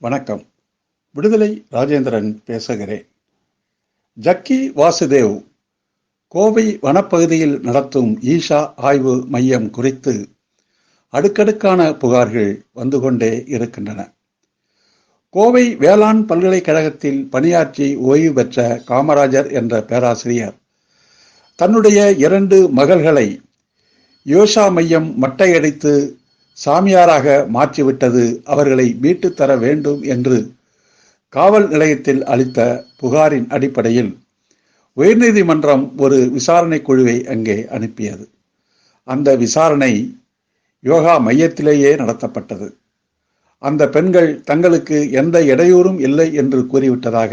வணக்கம். விடுதலை ராஜேந்திரன் பேசுகிறேன். ஜக்கி வாசுதேவ் கோவை வனப்பகுதியில் நடத்தும் ஈஷா ஆய்வு மையம் குறித்து அடுக்கடுக்கான புகார்கள் வந்து கொண்டே இருக்கின்றன. கோவை வேளாண் பல்கலைக்கழகத்தில் பணியாற்றி ஓய்வு பெற்ற காமராஜர் என்ற பேராசிரியர் தன்னுடைய இரண்டு மகள்களை யோஷா மையம் மட்டையடித்து சாமியாராக மாற்றிவிட்டது அவர்களை மீட்டு தர வேண்டும் என்று காவல் நிலையத்தில் அளித்த புகாரின் அடிப்படையில் உயர்நீதிமன்றம் ஒரு விசாரணை குழுவை அங்கே அனுப்பியது. அந்த விசாரணை யோகா மையத்திலேயே நடத்தப்பட்டது. அந்த பெண்கள் தங்களுக்கு எந்த இடையூறும் இல்லை என்று கூறிவிட்டதாக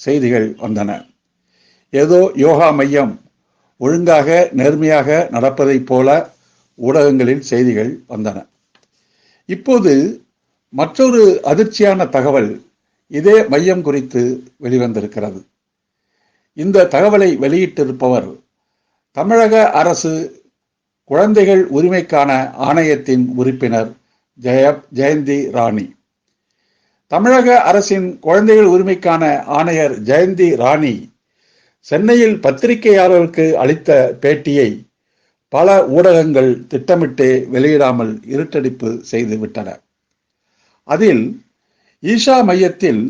செய்திகள் வந்தன. ஏதோ யோகா மையம் ஒழுங்காக நேர்மையாக நடப்பதைப் போல ஊடகங்களில் செய்திகள் வந்தன. இப்போது மற்றொரு அதிர்ச்சியான தகவல் இதே மையம் குறித்து வெளிவந்திருக்கிறது. இந்த தகவலை வெளியிட்டிருப்பவர் தமிழக அரசு குழந்தைகள் உரிமைக்கான ஆணையத்தின் உறுப்பினர் ஜெய ஜெயந்தி ராணி. தமிழக அரசின் குழந்தைகள் உரிமைக்கான ஆணையர் ஜெயந்தி ராணி சென்னையில் பத்திரிகையாளருக்கு அளித்த பேட்டியை பல ஊடகங்கள் திட்டமிட்டே வெளியிடாமல் இருட்டடிப்பு செய்துவிட்டன அதில் ஈஷா மையத்தில்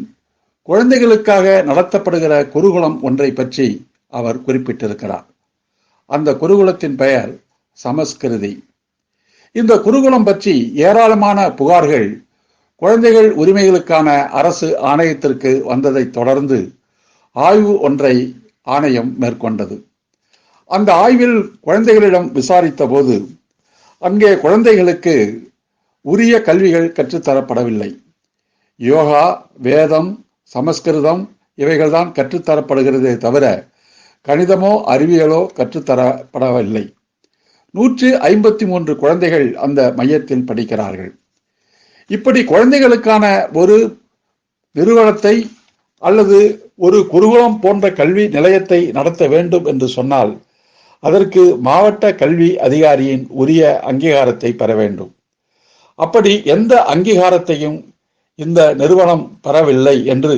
குழந்தைகளுக்காக நடத்தப்படுகிற குருகுலம் ஒன்றை பற்றி அவர் குறிப்பிட்டிருக்கிறார். அந்த குருகுலத்தின் பெயர் சமஸ்கிருதி. இந்த குருகுலம் பற்றி ஏராளமான புகார்கள் குழந்தைகள் உரிமைகளுக்கான அரசு ஆணையத்திற்கு வந்ததை தொடர்ந்து ஆய்வு ஒன்றை ஆணையம் மேற்கொண்டது. அந்த ஆய்வில் குழந்தைகளிடம் விசாரித்த போது அங்கே குழந்தைகளுக்கு உரிய கல்விகள் கற்றுத்தரப்படவில்லை யோகா வேதம் சமஸ்கிருதம் இவைகள்தான் கற்றுத்தரப்படுகிறதே தவிர கணிதமோ அறிவியலோ கற்றுத்தரப்படவில்லை நூற்று ஐம்பத்தி மூன்று குழந்தைகள் அந்த மையத்தில் படிக்கிறார்கள். இப்படி குழந்தைகளுக்கான ஒரு நிறுவனத்தை அல்லது ஒரு குருகுலம் போன்ற கல்வி நிலையத்தை நடத்த வேண்டும் என்று சொன்னால் அதற்கு மாவட்ட கல்வி அதிகாரியின் உரிய அங்கீகாரத்தை பெற வேண்டும். அப்படி எந்த அங்கீகாரத்தையும் இந்த நிறுவனம் பெறவில்லை என்று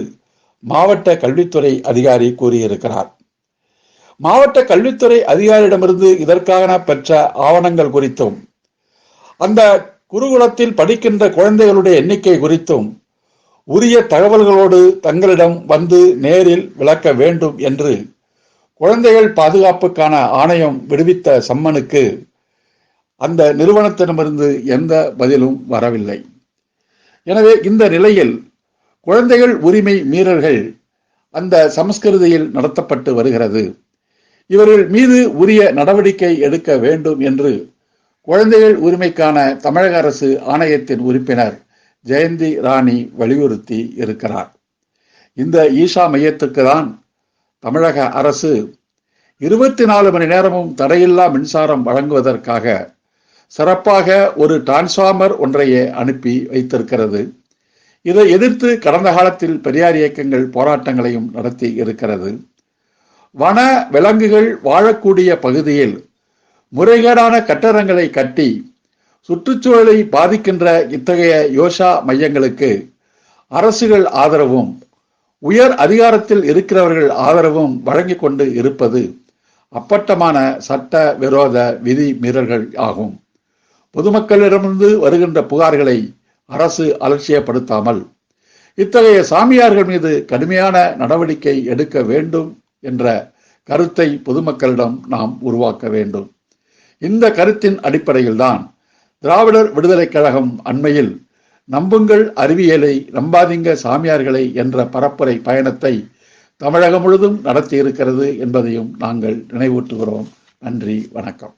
மாவட்ட கல்வித்துறை அதிகாரி கூறியிருக்கிறார். மாவட்ட கல்வித்துறை அதிகாரியிடமிருந்து இதற்கான பெற்ற ஆவணங்கள் குறித்தும் அந்த குருகுலத்தில் படிக்கின்ற குழந்தைகளுடைய எண்ணிக்கை குறித்தும் உரிய தகவல்களோடு தங்களிடம் வந்து நேரில் விளக்க வேண்டும் என்று குழந்தைகள் பாதுகாப்புக்கான ஆணையம் விடுவித்த சம்மனுக்கு அந்த நிறுவனத்திடமிருந்து எந்த பதிலும் வரவில்லை. எனவே இந்த நிலையில் குழந்தைகள் உரிமை மீறல்கள் அந்த சமஸ்கிருதியில் நடத்தப்பட்டு வருகிறது. இவர்கள் மீது உரிய நடவடிக்கை எடுக்க வேண்டும் என்று குழந்தைகள் உரிமைக்கான தமிழக அரசு ஆணையத்தின் உறுப்பினர் ஜெயந்தி ராணி வலியுறுத்தி இருக்கிறார். இந்த ஈஷா மையத்துக்கு தான் தமிழக அரசு இருபத்தி நாலு மணி நேரமும் தடையில்லா மின்சாரம் வழங்குவதற்காக சிறப்பாக ஒரு டிரான்ஸ்ஃபார்மர் ஒன்றையே அனுப்பி வைத்திருக்கிறது. இதை எதிர்த்து கடந்த காலத்தில் பெரியார் இயக்கங்கள் போராட்டங்களையும் நடத்தி இருக்கிறது. வன விலங்குகள் வாழக்கூடிய பகுதியில் முறைகேடான கட்டடங்களை கட்டி சுற்றுச்சூழலை பாதிக்கின்ற இத்தகைய யோசா மையங்களுக்கு அரசுகள் ஆதரவும் உயர் அதிகாரத்தில் இருக்கிறவர்கள் ஆதரவும் வழங்கி கொண்டு இருப்பது அப்பட்டமான சட்ட விரோத விதி மீறல்கள் ஆகும். பொதுமக்களிடமிருந்து வருகின்ற புகார்களை அரசு அலட்சியப்படுத்தாமல் இத்தகைய சாமியார்கள் மீது கடுமையான நடவடிக்கை எடுக்க வேண்டும் என்ற கருத்தை பொதுமக்களிடம் நாம் உருவாக்க வேண்டும். இந்த கருத்தின் அடிப்படையில்தான் திராவிடர் விடுதலைக் கழகம் அண்மையில் நம்புங்கள் அறிவியலை நம்பாதீங்க சாமியார்களை என்ற பரப்புரை பயணத்தை தமிழகம் முழுதும் நடத்தி இருக்கிறது என்பதையும் நாங்கள் நினைவூட்டுகிறோம். நன்றி வணக்கம்.